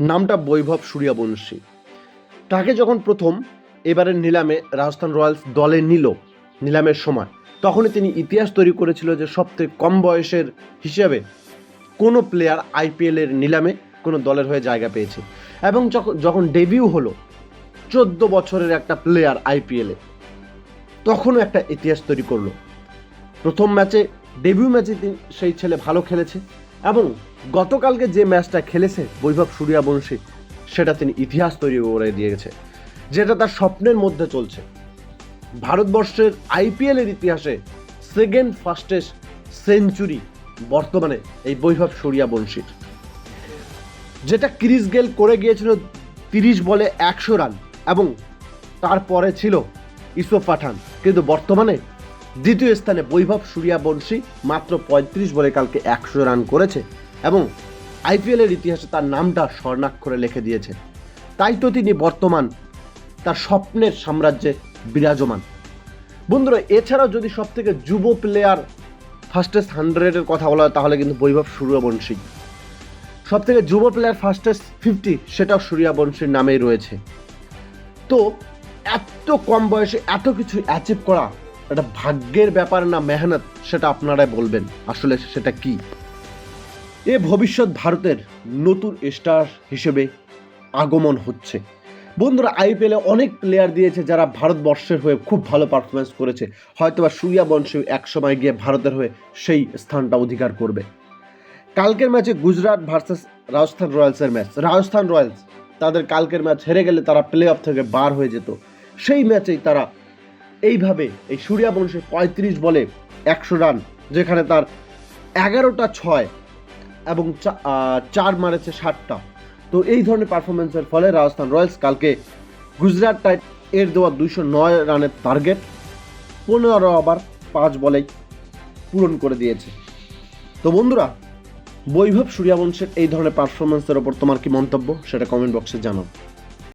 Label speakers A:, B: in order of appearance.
A: নামটা বৈভব সূর্যবংশী তাকে যখন প্রথম এবারের নিলামে রাজস্থান রয়্যালস দলে নিল, নিলামের সময়, তখনই তিনি ইতিহাস তৈরি করেছিল যে সবথেকে কম বয়সের হিসাবে কোনো প্লেয়ার আইপিএলের নিলামে কোনো দলের হয়ে জায়গা পেয়েছে। এবং যখন যখন ডেবিউ হলো চোদ্দ বছরের একটা প্লেয়ার আইপিএলে তখনও একটা ইতিহাস তৈরি করল। প্রথম ম্যাচে ডেবিউ ম্যাচে সেই ছেলে ভালো খেলেছে। এবং গতকালকে যে ম্যাচটা খেলেছে বৈভব সূর্যবংশী, সেটা তিনি ইতিহাস তৈরি করে দিয়েছে যেটা তার স্বপ্নের মধ্যে চলছে। ভারতবর্ষের আইপিএলের ইতিহাসে সেকেন্ড ফাস্টেস্ট সেঞ্চুরি বর্তমানে এই বৈভব সূর্যবংশীর। যেটা ক্রিস গেল করে গিয়েছিল তিরিশ বলে একশো রান এবং তারপরে ছিল ইসো পাঠান কিন্তু বর্তমানে দ্বিতীয় স্থানে বৈভব সূর্যবংশী মাত্র পঁয়ত্রিশ বলে কালকে একশো রান করেছে এবং আইপিএলের ইতিহাসে তার নামটা স্বর্ণাক্ষরে লিখে দিয়েছে। তাই তো তিনি বর্তমান তার স্বপ্নের সাম্রাজ্যে বিরাজমান। বন্ধুরা, এছাড়াও যদি সব থেকে যুব প্লেয়ার ফার্স্টেস্ট হান্ড্রেডের কথা বলা হয়, তাহলে কিন্তু বৈভব সূর্যবংশী। সব থেকে যুব প্লেয়ার ফার্স্টেস্ট ফিফটি সেটাও সূর্যবংশীর নামেই রয়েছে। তো এত কম বয়সে এত কিছু অ্যাচিভ করা এটা ভাগ্যের ব্যাপার না, মেহনত, সেটা আপনারাই বলবেন। আসলে সেটা কি? এ ভবিষ্যৎ ভারতের নতুন স্টার হিসেবে আগমন হচ্ছে। বন্ধুরা আইপিএলে অনেক প্লেয়ার দিয়েছে যারা ভারতবর্ষের হয়ে খুব ভালো পারফরমেন্স করেছে। হয়তোবা বংশী একসময় গিয়ে ভারতের হয়ে সেই স্থানটা অধিকার করবে। কালকের ম্যাচে গুজরাট ভার্সেস রাজস্থান রয়্যালসের ম্যাচ। রাজস্থান রয়্যালস তাদের কালকের ম্যাচ হেরে গেলে তারা প্লে অফ থেকে বার হয়ে যেত। সেই ম্যাচেই তারা এইভাবে এই সূর্যবংশী পঁয়ত্রিশ বলে একশো রান, যেখানে তার এগারোটা ছয় এবং চার মারেছে ষাটটা। তো এই ধরনের পারফরমেন্সের ফলে রাজস্থান রয়্যালস কালকে গুজরাট টাইট এর দেওয়া দুইশো নয় রানের টার্গেট পনেরো আবার পাঁচ বলেই পূরণ করে দিয়েছে। তো বন্ধুরা, বৈভব সূর্যবংশের এই ধরনের পারফরমেন্সের ওপর তোমার কি মন্তব্য? সেটা কমেন্ট বক্সে জানাও।